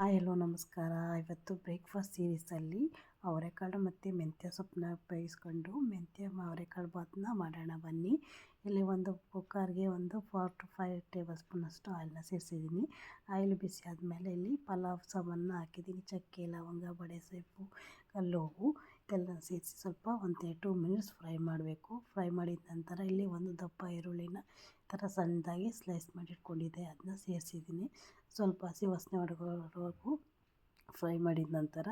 Hi hello ನಮಸ್ಕಾರ. ಇವತ್ತು breakfast ಸೀರೀಸಲ್ಲಿ ಅವರೆಕಾಳು ಮತ್ತು ಮೆಂತ್ಯ ಸೊಪ್ಪನ್ನ ಬೇಯಿಸ್ಕೊಂಡು ಮೆಂತ್ಯ, ಅವರೆಕಾಳು ಬಾತನ್ನ ಮಾಡೋಣ ಬನ್ನಿ. ಇಲ್ಲಿ ಒಂದು ಕುಕ್ಕರ್ಗೆ ಒಂದು ಫೋರ್ ಟು ಫೈವ್ ಟೇಬಲ್ ಸ್ಪೂನಷ್ಟು ಆಯಿಲ್ನ ಸೇರಿಸಿದ್ದೀನಿ. ಆಯಿಲ್ ಬಿಸಿ ಆದಮೇಲೆ ಇಲ್ಲಿ ಪಲಾವ್, ಸಾಮಾನು ಹಾಕಿದ್ದೀನಿ. ಚಕ್ಕೆ, ಲವಂಗ, ಬಡೆ ಕಲ್ಲೋವು ಇದೆಲ್ಲ ಸೇರಿಸಿ ಸ್ವಲ್ಪ ಒಂದು ಟೂ ಮಿನಿಟ್ಸ್ ಫ್ರೈ ಮಾಡಬೇಕು. ಫ್ರೈ ಮಾಡಿದ ನಂತರ ಇಲ್ಲಿ ಒಂದು ದಪ್ಪ ಈರುಳ್ಳಿನ ಥರ ಸಣ್ಣದಾಗಿ ಸ್ಲೈಸ್ ಮಾಡಿಟ್ಕೊಂಡಿದ್ದೆ ಅದನ್ನ ಸೇರಿಸಿದ್ದೀನಿ. ಸ್ವಲ್ಪ ಹಸಿ ವಾಸನೆ ಹೊರಗೋವರೆಗೂ ಫ್ರೈ ಮಾಡಿದ ನಂತರ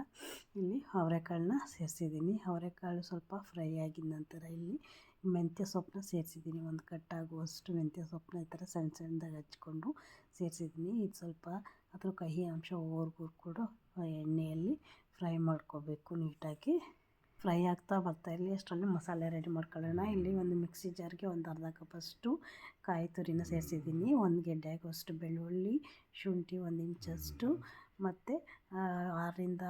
ಇಲ್ಲಿ ಅವರೆಕಾಳನ್ನ ಸೇರಿಸಿದ್ದೀನಿ. ಅವರೆಕಾಳು ಸ್ವಲ್ಪ ಫ್ರೈ ಆಗಿದ ನಂತರ ಇಲ್ಲಿ ಮೆಂತ್ಯ ಸೊಪ್ಪನ್ನ ಸೇರಿಸಿದ್ದೀನಿ. ಒಂದು ಕಟ್ಟಾಗುವಷ್ಟು ಮೆಂತ್ಯ ಸೊಪ್ಪನ್ನ ಈ ಥರ ಸಣ್ಣ ಸಣ್ಣದಾಗಿ ಹಚ್ಕೊಂಡು ಸೇರಿಸಿದ್ದೀನಿ. ಇದು ಸ್ವಲ್ಪ ಅದ್ರ ಕಹಿ ಅಂಶ ಹೋಗೋವರೆಗೂ ಕೂಡ ಎಣ್ಣೆಯಲ್ಲಿ ಫ್ರೈ ಮಾಡ್ಕೋಬೇಕು ನೀಟಾಗಿ. ಫ್ರೈ ಆಗ್ತಾ ಬರ್ತಾ ಇರಲಿ. ಅಷ್ಟರಲ್ಲಿ ಮಸಾಲೆ ರೆಡಿ ಮಾಡ್ಕೊಳ್ಳೋಣ. ಇಲ್ಲಿ ಒಂದು ಮಿಕ್ಸಿ ಜಾರ್ಗೆ ಒಂದು ಅರ್ಧ ಕಪ್ಪಷ್ಟು ಕಾಯಿ ತುರಿನ ಸೇರಿಸಿದ್ದೀನಿ. ಒಂದು ಗೆಡ್ಡೆ ಆಗುವಷ್ಟು ಬೆಳ್ಳುಳ್ಳಿ ಶುಂಠಿ ಒಂದು ಇಂಚಷ್ಟು ಮತ್ತು ಆರರಿಂದ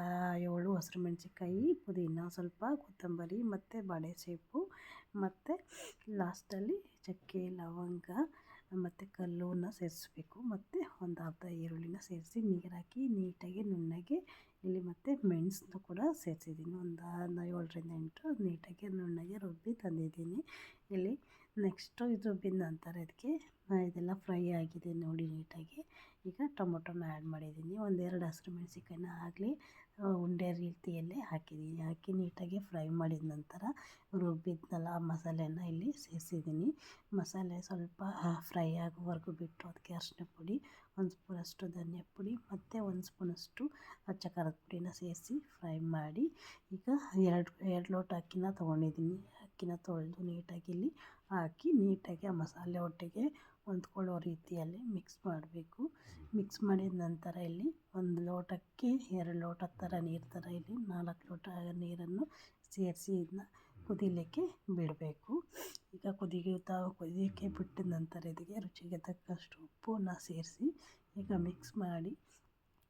ಏಳು ಹಸಿರು ಮೆಣಸಿನ್ಕಾಯಿ, ಪುದೀನ ಸ್ವಲ್ಪ, ಕೊತ್ತಂಬರಿ ಮತ್ತು ಬಾಳೆ ಸೊಪ್ಪು, ಮತ್ತು ಲಾಸ್ಟಲ್ಲಿ ಚಕ್ಕೆ, ಲವಂಗ, ಮತ್ತು ಕಲ್ಲುನ ಸೇರಿಸ್ಬೇಕು. ಮತ್ತು ಒಂದು ಅರ್ಧ ಈರುಳ್ಳಿನ ಸೇರಿಸಿ ನೀರಾಕಿ ನೀಟಾಗಿ ನುಣ್ಣಗೆ ಇಲ್ಲಿ ಮತ್ತು ಮೆಣಸನ್ನು ಕೂಡ ಸೇರಿಸಿದ್ದೀನಿ. ಒಂದು ಏಳರಿಂದ ಎಂಟು ನೀಟಾಗಿ ನುಣ್ಣಗೆ ರುಬ್ಬಿ ತಂದಿದ್ದೀನಿ. ಇಲ್ಲಿ ನೆಕ್ಸ್ಟು ಇದು ರುಬ್ಬಿದ ನಂತರ ಅದಕ್ಕೆ ಇದೆಲ್ಲ ಫ್ರೈ ಆಗಿದೆ ನೋಡಿ ನೀಟಾಗಿ. ಈಗ ಟೊಮೊಟೊನ ಆ್ಯಡ್ ಮಾಡಿದ್ದೀನಿ. ಒಂದೆರಡು ಹಸಿರು ಮೆಣಸಿನ್ಕಾಯಿನ ಆಗಲಿ ಉಂಡೆ ರೀತಿಯಲ್ಲೇ ಹಾಕಿದ್ದೀನಿ. ಹಾಕಿ ನೀಟಾಗಿ ಫ್ರೈ ಮಾಡಿದ ನಂತರ ರುಬ್ಬಿದ್ನಲ್ಲ ಆ ಮಸಾಲೆನ ಇಲ್ಲಿ ಸೇರಿಸಿದ್ದೀನಿ. ಮಸಾಲೆ ಸ್ವಲ್ಪ ಫ್ರೈ ಆಗೋವರೆಗೂ ಬಿಟ್ಟು ಅದಕ್ಕೆ ಅರಿಶಿನ ಪುಡಿ, ಒಂದು ಸ್ಪೂನಷ್ಟು ಧನಿಯಾ ಪುಡಿ, ಮತ್ತು ಒಂದು ಸ್ಪೂನಷ್ಟು ಅಚ್ಚ ಖಾರದ ಪುಡಿನ ಸೇರಿಸಿ ಫ್ರೈ ಮಾಡಿ ಈಗ ಎರಡು ಎರಡು ಲೋಟ ಅಕ್ಕಿನ ತೊಗೊಂಡಿದ್ದೀನಿ. ಅಕ್ಕಿನ ತೊಳೆದು ನೀಟಾಗಿ ಇಲ್ಲಿ ಹಾಕಿ, ನೀಟಾಗಿ ಆ ಮಸಾಲೆ ಒಟ್ಟಿಗೆ ಹೊಂದ್ಕೊಳ್ಳೋ ರೀತಿಯಲ್ಲಿ ಮಿಕ್ಸ್ ಮಾಡಬೇಕು. ಮಿಕ್ಸ್ ಮಾಡಿದ ನಂತರ ಇಲ್ಲಿ ಒಂದು ಲೋಟಕ್ಕೆ ಎರಡು ಲೋಟ ಥರ ನೀರು ಥರ ಇಲ್ಲಿ ನಾಲ್ಕು ಲೋಟ ನೀರನ್ನು ಸೇರಿಸಿ ಇದನ್ನ ಕುದಿಲಿಕ್ಕೆ ಬಿಡಬೇಕು. ಈಗ ಕುದಿಯುತ್ತಾ, ಕುದಿಯೋಕ್ಕೆ ಬಿಟ್ಟ ನಂತರ ಇದಕ್ಕೆ ರುಚಿಗೆ ತಕ್ಕಷ್ಟು ಉಪ್ಪನ್ನು ಸೇರಿಸಿ ಈಗ ಮಿಕ್ಸ್ ಮಾಡಿ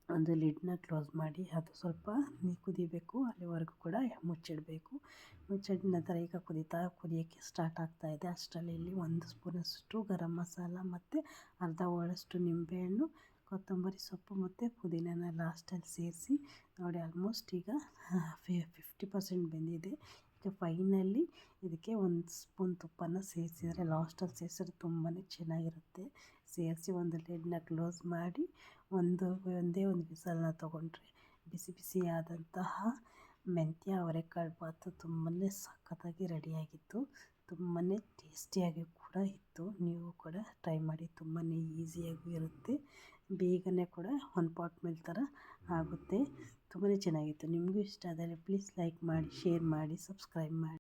ಒಂದು ಲಿಡ್ನ ಕ್ಲೋಸ್ ಮಾಡಿ ಅದು ಸ್ವಲ್ಪ ನೀರು ಕುದಿಬೇಕು, ಅಲ್ಲಿವರೆಗೂ ಕೂಡ ಮುಚ್ಚಿಡಬೇಕು. ಮುಚ್ಚಿದ ನಂತರ ಈಗ ಕುದಿತಾ, ಕುದಿಯೋಕ್ಕೆ ಸ್ಟಾರ್ಟ್ ಆಗ್ತಾಯಿದೆ ಅಷ್ಟರಲ್ಲಿ ಇಲ್ಲಿ ಒಂದು ಸ್ಪೂನಷ್ಟು ಗರಂ ಮಸಾಲ ಮತ್ತು ಅರ್ಧ ಹೋಳಷ್ಟು ನಿಂಬೆಹಣ್ಣು, ಕೊತ್ತಂಬರಿ ಸೊಪ್ಪು ಮತ್ತು ಪುದೀನನ ಲಾಸ್ಟಲ್ಲಿ ಸೇರಿಸಿ ನೋಡಿ ಆಲ್ಮೋಸ್ಟ್ ಈಗ ಫಿಫ್ಟಿ ಪರ್ಸೆಂಟ್ ಬೆಂದಿದೆ. ಫೈನಲಿ ಇದಕ್ಕೆ ಒಂದು ಸ್ಪೂನ್ ತುಪ್ಪನ ಸೇರಿಸಿದರೆ ಲಾಸ್ಟಲ್ಲಿ ಸೇರಿಸಿದ್ರೆ ತುಂಬಾ ಚೆನ್ನಾಗಿರುತ್ತೆ. ಸೇರಿಸಿ ಒಂದು ಲಿಡ್ನ ಕ್ಲೋಸ್ ಮಾಡಿ ಒಂದು, ಒಂದೇ ಒಂದು ಬಿಸಿಲನ್ನ ತೊಗೊಂಡ್ರೆ ಬಿಸಿ ಬಿಸಿಯಾದಂತಹ ಮೆಂತ್ಯ ಅವರೆಕಾಳು ಬಾತು ತುಂಬಾ ಸಖತ್ತಾಗಿ ರೆಡಿಯಾಗಿತ್ತು ತುಂಬಾ ಟೇಸ್ಟಿಯಾಗಿ ಕೂಡ ಇತ್ತು. ನೀವು ಕೂಡ ಟ್ರೈ ಮಾಡಿ ತುಂಬಾ ಈಸಿಯಾಗೂ ಇರುತ್ತೆ. ಬೇಗನೆ ಕೂಡ ಒಂದು ಪಾಟ್ ಮೇಲೆ ಥರ ಆಗುತ್ತೆ. ತುಂಬಾ ಚೆನ್ನಾಗಿತ್ತು. ನಿಮಗೂ ಇಷ್ಟ ಆದರೆ ಪ್ಲೀಸ್ ಲೈಕ್ ಮಾಡಿ ಶೇರ್ ಮಾಡಿ ಸಬ್ಸ್ಕ್ರೈಬ್ ಮಾಡಿ.